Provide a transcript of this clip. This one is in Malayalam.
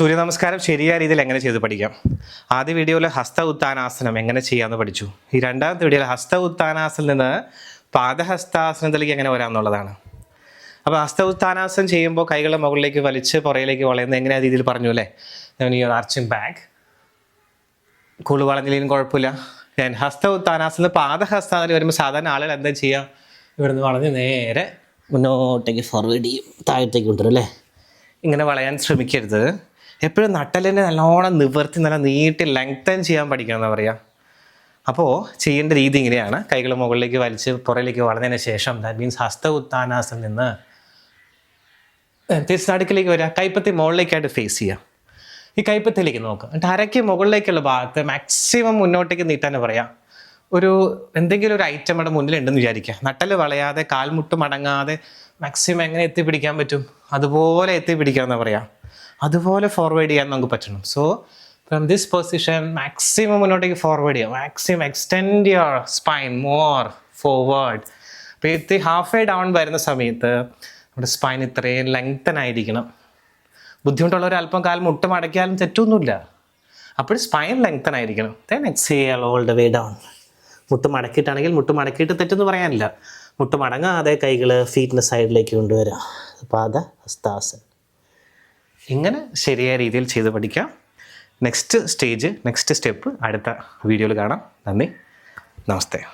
സൂര്യ നമസ്കാരം ശരിയായ രീതിയിൽ എങ്ങനെ ചെയ്ത് പഠിക്കാം? ആദ്യ വീഡിയോയിൽ ഹസ്ത ഉത്താനാസനം എങ്ങനെ ചെയ്യാമെന്ന് പഠിച്ചു. ഈ രണ്ടാമത്തെ വീഡിയോയിൽ ഹസ്ത ഉത്താനാസനം നിന്ന് പാദഹസ്താസനത്തിലേക്ക് എങ്ങനെ വരാമെന്നുള്ളതാണ് അപ്പോൾ ഹസ്ത ഉത്താനാസനം ചെയ്യുമ്പോൾ കൈകളെ മുകളിലേക്ക് വലിച്ച് പുറയിലേക്ക് വളയുന്നത് എങ്ങനെ രീതിയിൽ പറഞ്ഞു അല്ലേ? ആർച്ചിങ് ബാക്ക് കൂൾ വളഞ്ഞില്ലെങ്കിലും കുഴപ്പമില്ല. ഞാൻ ഹസ്ത ഉത്താനാസനം പാദഹസ്താസനം വരുമ്പോൾ സാധാരണ ആളുകൾ എന്താ ചെയ്യുക? ഇവിടുന്ന് വളഞ്ഞ് നേരെ മുന്നോട്ടേക്ക് ഫോർവേഡ് ചെയ്യും. താഴത്തേക്ക് കൊണ്ടുവരും അല്ലേ? ഇങ്ങനെ വളയാൻ ശ്രമിക്കരുത്. എപ്പോഴും നട്ടലിനെ നല്ലോണം നിവർത്തി നല്ല നീട്ടി ലെങ്തൻ ചെയ്യാൻ പഠിക്കണം എന്ന് പറയാം. അപ്പോൾ ചെയ്യേണ്ട രീതി ഇങ്ങനെയാണ്. കൈകൾ മുകളിലേക്ക് വലിച്ച് പുറയിലേക്ക് വളർന്നതിന് ശേഷം ദാറ്റ് മീൻസ് ഹസ്ത ഉത്താനാസം നിന്ന് തിരിച്ചടുക്കിലേക്ക് വരിക കൈപ്പത്തി മുകളിലേക്കായിട്ട് ഫേസ് ചെയ്യുക ഈ കൈപ്പത്തിയിലേക്ക് നോക്കുക എന്നിട്ട് അരയ്ക്ക് മുകളിലേക്കുള്ള ഭാഗത്ത് മാക്സിമം മുന്നോട്ടേക്ക് നീട്ടാൻ പറയാം. ഒരു എന്തെങ്കിലും ഒരു ഐറ്റം അവിടെ മുന്നിലുണ്ടെന്ന് വിചാരിക്കുക. നട്ടൽ വളയാതെ കാൽമുട്ട് മടങ്ങാതെ മാക്സിമം എങ്ങനെ എത്തിപ്പിടിക്കാൻ പറ്റും? അതുപോലെ എത്തിപ്പിടിക്കണം എന്ന് പറയാം. അതുപോലെ ഫോർവേഡ് ചെയ്യാൻ നമുക്ക് പറ്റണം. So from this position maximum മുന്നോട്ടേക്ക് ഫോർവേഡ് ചെയ്യുക maximum extend your spine more forward അപ്പോൾ ഇത് ഹാഫ് വേ ഡൗൺ വരുന്ന സമയത്ത് നമ്മുടെ സ്പൈൻ ഇത്രയും ലെങ്തൻ ആയിരിക്കണം. ബുദ്ധിമുട്ടുള്ളവർ അല്പം കാലം മുട്ട് മടക്കിയാലും തെറ്റൊന്നുമില്ല. അപ്പോൾ സ്പൈൻ ലെങ്തൻ ആയിരിക്കണം. Then exhale all the way down മുട്ട് മടക്കിയിട്ടാണെങ്കിൽ മുട്ട് മടക്കിയിട്ട് തെറ്റെന്ന് പറയാനില്ല. മുട്ട് മടങ്ങാതെ കൈകൾ ഫീറ്റിന്റെ സൈഡിലേക്ക് കൊണ്ടുവരിക പാദ ഹസ്താസൻ ഇങ്ങനെ ശരിയായ രീതിയിൽ ചെയ്ത് പഠിക്കാം. നെക്സ്റ്റ് സ്റ്റേജ് നെക്സ്റ്റ് സ്റ്റെപ്പ് അടുത്ത വീഡിയോയിൽ കാണാം. നന്ദി. നമസ്തേ.